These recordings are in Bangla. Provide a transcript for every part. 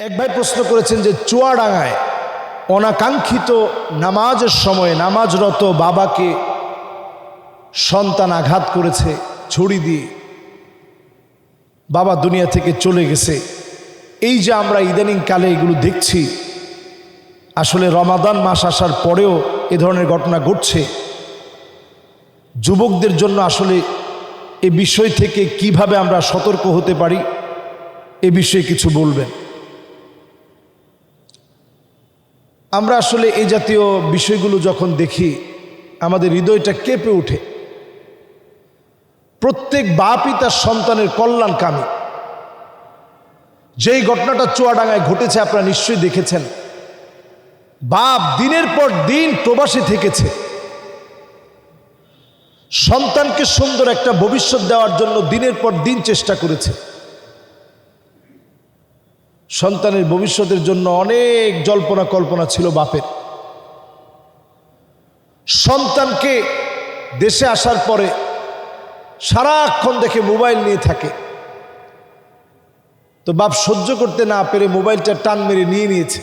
এক ভাই প্রশ্ন করেছেন যে চুয়াডাঙ্গায় অনাকাঙ্ক্ষিত নামাজের সময় নামাজরত বাবাকে সন্তান আঘাত করেছে, ছুরি দিয়ে বাবা দুনিয়া থেকে চলে গেছে। এই যে আমরা ইদানিং কালে এগুলো দেখছি, আসলে রমাদান মাস আসার পরেও এ ধরনের ঘটনা ঘটছে। যুবকদের জন্য আসলে এ বিষয় থেকে কীভাবে আমরা সতর্ক হতে পারি, এ বিষয়ে কিছু বলবেন। আমরা আসলে এই জাতীয় বিষয়গুলো যখন দেখি, আমাদের হৃদয়টা কেঁপে ওঠে। প্রত্যেক বাপই তার সন্তানের কল্যাণ কামী। যেই ঘটনাটা চুয়াডাঙ্গায় ঘটেছে, আপনারা নিশ্চয়ই দেখেছেন। বাপ দিনের পর দিন প্রবাসী থেকেছে। সন্তানকে সুন্দর একটা ভবিষ্যৎ দেওয়ার জন্য দিনের পর দিন চেষ্টা করেছে। সন্তানের ভবিষ্যতের জন্য অনেক জল্পনা কল্পনা ছিল বাপের। সন্তানকে দেশে আসার পরে সারাক্ষণ দেখে মোবাইল নিয়ে থাকে। তো বাপ সহ্য করতে না পেরে মোবাইলটা টান মেরে নিয়ে নিয়েছে।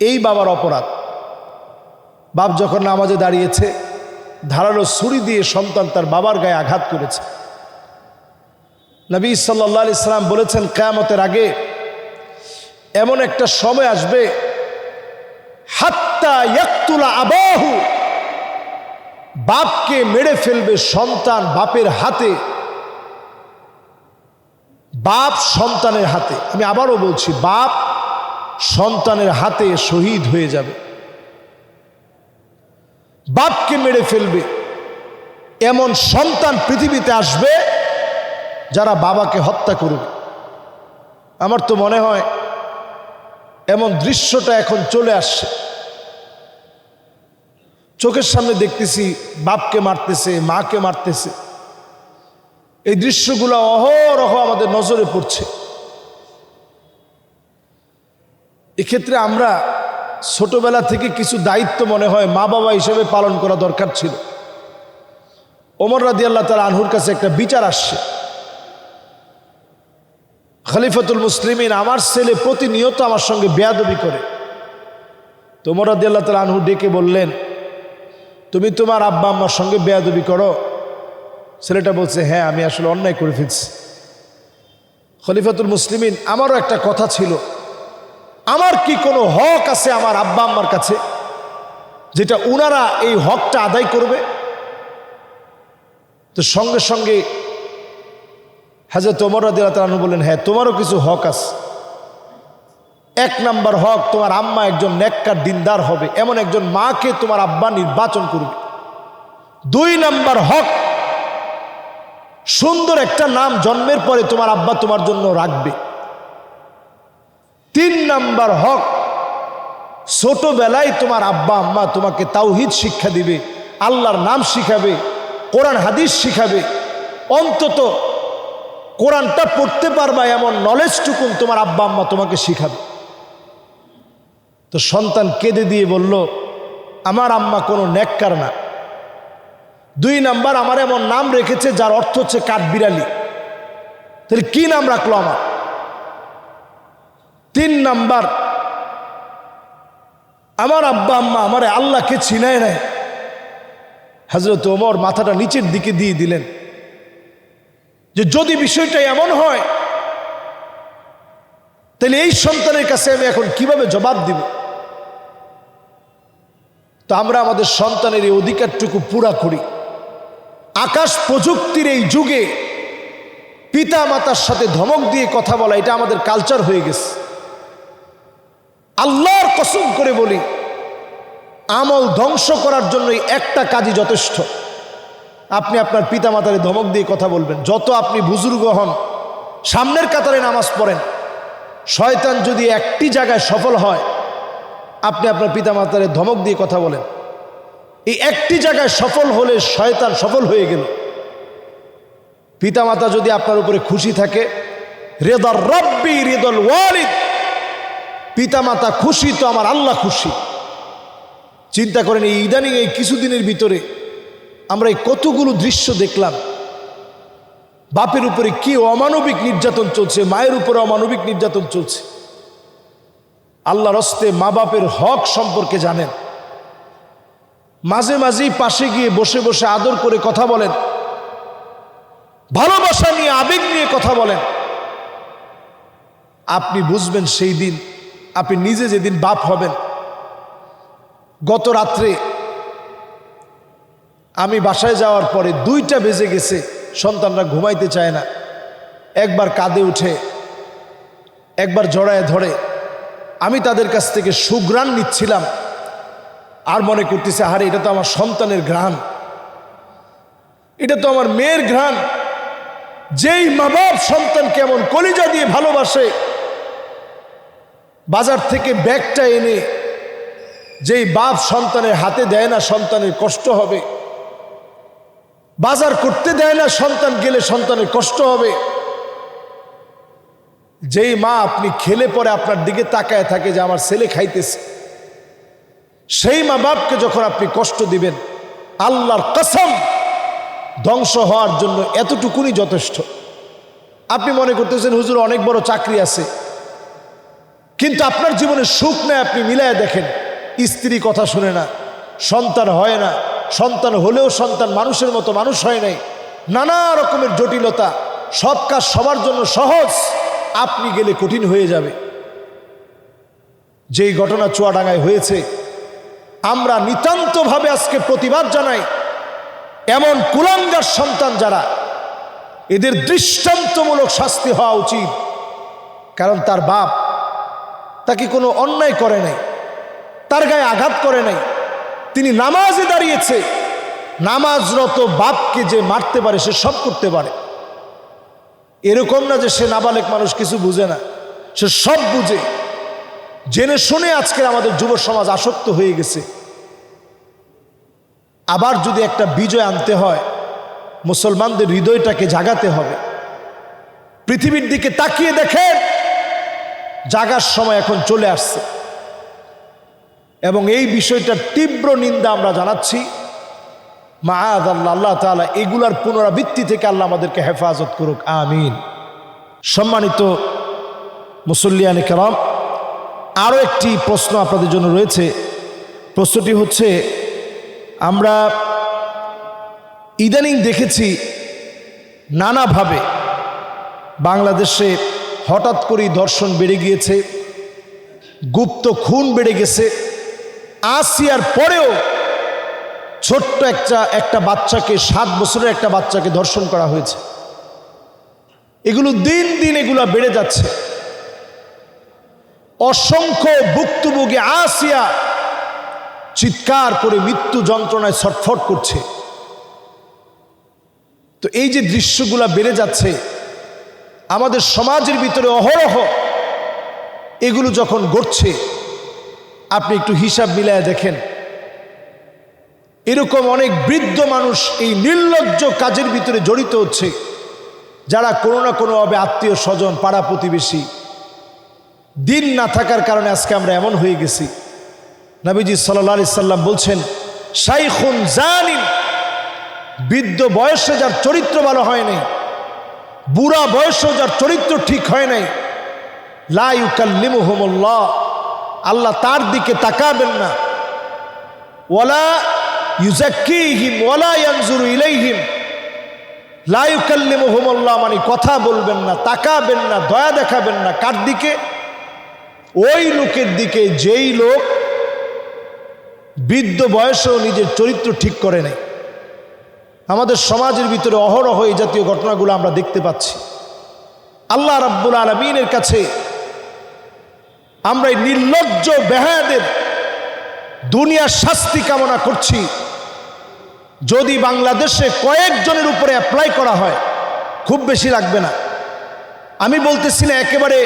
এই বাবার অপরাধ। বাপ যখন নামাজে দাঁড়িয়েছে, ধারালো ছুরি দিয়ে সন্তান তার বাবার গায়ে আঘাত করেছে। নবী সাল্লা ইসলাম বলেছেন, কেয়ামতের আগে এমন একটা সময় আসবে, হাত্তা ইয়াক্তুলা আবাহু, বাপকে মেরে ফেলবে সন্তান বাপের হাতে, বাপ সন্তানের হাতে। আমি আবারও বলছি, বাপ সন্তানের হাতে শহীদ হয়ে যাবে। বাপকে মেরে ফেলবে। এমন সন্তান পৃথিবীতে আসবে যারা বাবাকে হত্যা করবে। আমার তো মনে হয় এমন দৃশ্যটা এখন চলে আসছে। চোখের সামনে দেখতেছি বাপকে মারতেছে, মাকে মারতেছে। এই দৃশ্যগুলো অহরহ আমাদের নজরে পড়ছে। এক্ষেত্রে আমরা ছোটবেলা থেকে কিছু দায়িত্ব মনে হয় মা বাবা হিসেবে পালন করা দরকার ছিল। ওমর রাদি আল্লাহ তালা আনহুর কাছে একটা বিচার আসছে। খলিফতুল মুসলিমিন, আমার ছেলে প্রতিনিয়ত আমার সঙ্গে বেয়াদবি করে। তোমর রাদি আল্লাহ তালা আনহু ডেকে বললেন, তুমি তোমার আব্বা আম্মার সঙ্গে বেয়াদবি করো। ছেলেটা বলছে হ্যাঁ আমি আসলে অন্যায় করে ফেলছি। খলিফাতুল মুসলিমিন, আমারও একটা কথা ছিল। আমার কি কোনো হক আছে আমার আব্বা আম্মার কাছে, যেটা উনারা এই হকটা আদায় করবে? তো সঙ্গে সঙ্গে হাজরত ওমর রাদিয়াল্লাহু বললেন হ্যাঁ তোমারও কিছু হক আছে। এক নাম্বার হক, তোমার আম্মা একজন নেককার দিনদার হবে। এমন একজন মাকে তোমার আব্বা নির্বাচন করবে। দুই নাম্বার হক, সুন্দর একটা নাম জন্মের পরে তোমার আব্বা তোমার জন্য রাখবে। তিন নাম্বার হক, ছোটবেলায় তোমার আব্বা আম্মা তোমাকে তাওহিদ শিক্ষা দিবে, আল্লাহর নাম শিখাবে, কোরআন হাদিস শিখাবে। অন্তত কোরআনটা পড়তে পারবা, এমন নলেজটুকুন তোমার আব্বা আম্মা তোমাকে শিখাবে। তো সন্তান কেঁদে দিয়ে বলল, আমার আম্মা কোনো নেককার না। দুই নাম্বার, আমার এমন নাম রেখেছে যার অর্থ হচ্ছে কাঠবিড়ালি। তাহলে কি নাম রাখল আমার? তিন নাম্বার, আমার আব্বা আম্মা আমার আল্লাহকে চিনায় নাই। হাজরত ওমর মাথাটা নিচের দিকে দিয়ে দিলেন। যে যদি বিষয়টা এমন হয়, তাহলে এই সন্তানের কাছে আমি এখন কীভাবে জবাব দিব? তো আমরা আমাদের সন্তানের এই অধিকারটুকু পুরা করি। আকাশ প্রযুক্তির এই যুগে পিতা মাতার সাথে ধমক দিয়ে কথা বলা, এটা আমাদের কালচার হয়ে গেছে। আল্লাহর কসম করে বলি, আমল ধ্বংস করার জন্যই একটা কাজই যথেষ্ট। আপনি আপনার পিতা মাতারে ধমক দিয়ে কথা বলবেন। যত আপনি বুজুর্গ হন, সামনের কাতারে নামাজ পড়েন, শয়তান যদি একটি জায়গায় সফল হয়, আপনি আপনার পিতা মাতারে ধমক দিয়ে কথা বলেন। এই একটি জায়গায় সফল হলে শয়তান সফল হয়ে গেল। পিতামাতা যদি আপনার উপরে খুশি থাকে, রেদর রব্বি রেদল ওয়ালিদ। পিতামাতা খুশি তো আমার আল্লাহ খুশি। চিন্তা করেন, এই ইদানিং এই কিছুদিনের ভিতরে আমরা এই কতগুলো দৃশ্য দেখলাম। বাপের উপরে কি অমানবিক নির্যাতন চলছে, মায়ের উপরে অমানবিক নির্যাতন চলছে। আল্লাহ রস্তে মা বাপের হক সম্পর্কে জানেন। মাঝে মাঝেই পাশে গিয়ে বসে বসে আদর করে কথা বলেন। ভালোবাসা নিয়ে, আবেগ নিয়ে কথা বলেন। আপনি বুঝবেন সেই দিন, আপনি নিজে যেদিন বাপ হবেন, গত রাত্রে আমি বাসায় যাওয়ার পরে দুইটা বেজে গেছে, সন্তানরা ঘুমাইতে চায় না। একবার কাঁদে উঠে, একবার জড়ায় ধরে। আমি তাদের কাছ থেকে সুগ্রাণ নিচ্ছিলাম। আর মনে করতেছে, আরে, এটা তো আমার সন্তানের ঘ্রাণ। এটা তো আমার মেয়ের ঘ্রাণ। যেই মা বাপ সন্তানকে এমন কলিজা দিয়ে ভালোবাসে। বাজার থেকে ব্যাগটা এনে, যেই বাপ সন্তানের হাতে দেয় না, সন্তানের কষ্ট হবে। বাজার করতে দেয় না, সন্তান গেলে সন্তানের কষ্ট হবে। যেই মা আপনি খেলে পরে আপনার দিকে তাকায় থাকে যে আমার ছেলে খাইতেছে। সেই মা বাপকে যখন আপনি কষ্ট দিবেন, আল্লাহর কসম ধ্বংস হওয়ার জন্য এতটুকুনি যথেষ্ট। আপনি মনে করতেছেন, হুজুর, অনেক বড় চাকরি আছে। কিন্তু আপনার জীবনে সুখ নেই, আপনি মিলায় দেখেন, স্ত্রী কথা শুনে না, সন্তান হয় না। সন্তান হলেও সন্তান, মানুষের মতো মানুষ হয় নাই। নানা রকমের জটিলতা, সব কাজ সবার জন্য সহজ, আপনি গেলে কঠিন হয়ে যাবে। যেই ঘটনা চুয়াডাঙ্গায় হয়েছে, আমরা নিতান্তভাবে আজকে প্রতিবাদ জানাই, এমন কুলাঙ্গার সন্তান যারা, এদের দৃষ্টান্তমূলক শাস্তি হওয়া উচিত। কারণ তার বাপ তাকে কোনো অন্যায় করে নাই, তার গায়ে আঘাত করে নাই। তিনি নামাজে দাঁড়িয়েছে। নামাজরত বাপকে যে মারতে পারে, সে সব করতে পারে। এরকম না যে সে নাবালেক মানুষ কিছু বুঝে না। সে সব বুঝে। জেনে শুনে আজকে আমাদের যুব সমাজ আসক্ত হয়ে গেছে। আবার যদি একটা বিজয় আনতে হয়, মুসলমানদের হৃদয়টাকে জাগাতে হবে। পৃথিবীর দিকে তাকিয়ে দেখেন, জাগার সময় এখন চলে আসছে। এবং এই বিষয়টার তীব্র নিন্দা আমরা জানাচ্ছি। মা আল্লাহ আল্লাহ তালা এগুলার পুনরাবৃত্তি থেকে আল্লাহ আমাদেরকে হেফাজত করুক, আমিন। সম্মানিত মুসল্লিয়ান কেরাম, আরও একটি প্রশ্ন আপনাদের জন্য রয়েছে। প্রশ্নটি হচ্ছে, আমরা ইদানিং দেখেছি নানাভাবে বাংলাদেশে হঠাৎ করেই ধর্ষণ বেড়ে গিয়েছে, গুপ্ত খুন বেড়ে গেছে আসিয়ার পরেও ছোট্ট একটা একটা বাচ্চাকে, সাত বছরের একটা বাচ্চাকে ধর্ষণ করা হয়েছে। এগুলো দিন দিন এগুলো বেড়ে যাচ্ছে। অসংখ্য ভুক্তভোগী আসিয়া চিৎকার করে মৃত্যু যন্ত্রণায় ছটফট করছে। তো এই যে দৃশ্যগুলা বেড়ে যাচ্ছে, আমাদের সমাজের ভিতরে অহরহ এগুলো যখন ঘটছে আপনি একটু হিসাব মিলায় দেখেন। এরকম অনেক বৃদ্ধ মানুষ এই নির্লজ্জ কাজের ভিতরে জড়িত হচ্ছে, যারা কোনো না কোনোভাবে আত্মীয় স্বজন, পাড়া প্রতিবেশী, দিন না থাকার কারণে আজকে আমরা এমন হয়ে গেছি। নাবিজি সাল্লা সাল্লাম বলছেন, শাইখুন জানিন বৃদ্ধ বয়সে যার চরিত্র ভালো হয় নাই, বুড়া বয়সেও যার চরিত্র ঠিক হয় নাই লাইকাল্লিমুহমুল্লাহ আল্লাহ তার দিকে তাকাবেন না। ওয়ালা ইউজাক্কিহিম ওলা ইয়ানজুরু ইলাইহিম। লাইকাল্লিমুহমুল্লাহ মানে কথা বলবেন না, তাকাবেন না, দয়া দেখাবেন না। কার দিকে? ওই লোকের দিকে, যেই লোক বৃদ্ধ বয়সেও নিজের চরিত্র ঠিক করে নেয়। আমাদের সমাজের ভিতরে অহরহ এই জাতীয় ঘটনাগুলো আমরা দেখতে পাচ্ছি। আল্লাহ রাব্বুল আলমিনের কাছে আমরা এই নির্লজ্জ বেহায়াদের দুনিয়ার শাস্তি কামনা করছি। যদি বাংলাদেশে কয়েকজনের উপরে অ্যাপ্লাই করা হয়, খুব বেশি লাগবে না। আমি বলতেছি না একেবারে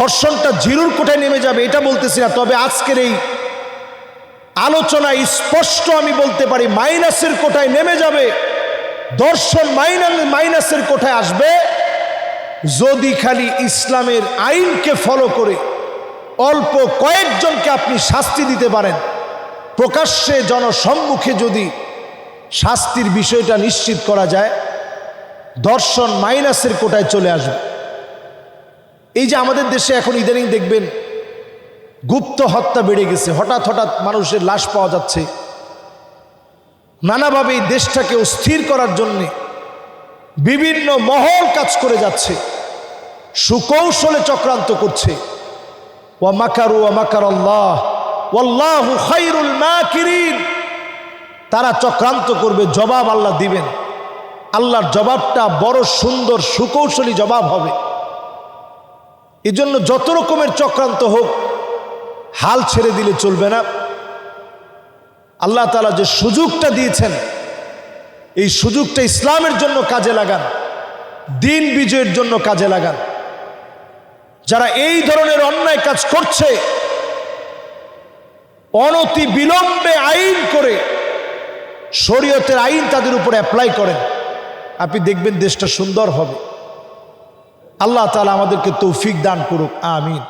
দর্শনটা জিরুর কোঠায় নেমে যাবে, এটা বলতেছি না। তবে আজকের এই আলোচনায় স্পষ্ট আমি বলতে পারি, মাইনাসের কোঠায় নেমে যাবে দর্শন মাইনাস মাইনাসের কোঠায় আসবে। যদি খালি ইসলামের আইনকে ফলো করে অল্প কয়েকজনকে আপনি শাস্তি দিতে পারেন, প্রকাশ্যে জনসম্মুখে যদি শাস্তির বিষয়টা নিশ্চিত করা যায়, দর্শন মাইনাসের কোটায় চলে আসবে। এই যে আমাদের দেশে এখন ইদানিং দেখবেন গুপ্ত হত্যা বেড়ে গেছে, হঠাৎ হঠাৎ মানুষের লাশ পাওয়া যাচ্ছে। নানাভাবে এই দেশটাকে অস্থির করার জন্যে বিভিন্ন মহল কাজ করে যাচ্ছে। সুকৌশলে চক্রান্ত করছে। ওয়া মাকারু ওয়া মাকার আল্লাহ ওয়াল্লাহু খাইরুল মাকিরিন। তারা চক্রান্ত করবে, জবাব আল্লাহ দিবেন। আল্লাহর জবাবটা বড় সুন্দর, সুকৌশলী জবাব হবে। এজন্য যত রকমের চক্রান্ত হোক, হাল ছেড়ে দিলে চলবে না। আল্লাহ তালা যে সুযোগটা দিয়েছেন, এই সুযোগটা ইসলামের জন্য কাজে লাগান, দিন বিজয়ের জন্য কাজে লাগান। যারা এই ধরনের অন্যায় কাজ করছে, অনতি বিলম্বে আইন করে, শরীয়তের আইন তাদের উপরে অ্যাপ্লাই করেন। আপনি দেখবেন দেশটা সুন্দর হবে। আল্লাহ তালা আমাদেরকে তৌফিক দান করুক, আমিন।